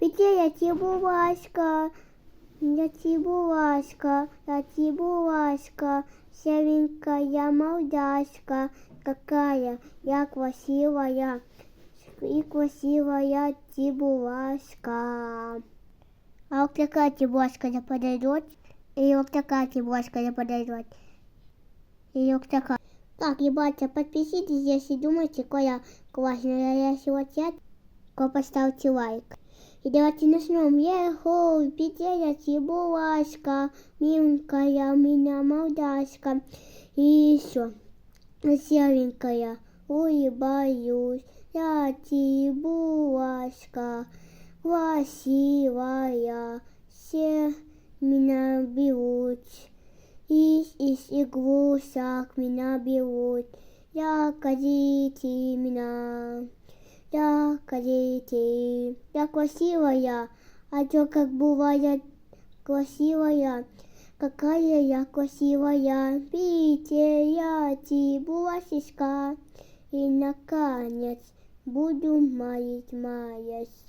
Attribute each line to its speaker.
Speaker 1: Петя, Тибуласька, я Тибуласька, я Тибуласька, серенькая молдашка, какая я красивая, и красивая Тибуласька. А вот такая Тибуласька не подойдет, и вот такая Тибуласька не подойдет, и вот такая. Так, ребята, подпишитесь, если думаете, какая я классная. Я сегодня поставьте лайк. И давайте начнем. Еху, петля Тибуласька, миленькая меня молдашка. И еще серенькая, улыбаюсь, я Тибуласька, красивая, все меня берут. Из, из игрушек меня берут. Я кадите меня. Кадите. Я красивая. А то как бывает красивая. Какая я красивая. Пите я тибуласиска. И наконец буду маять маясь.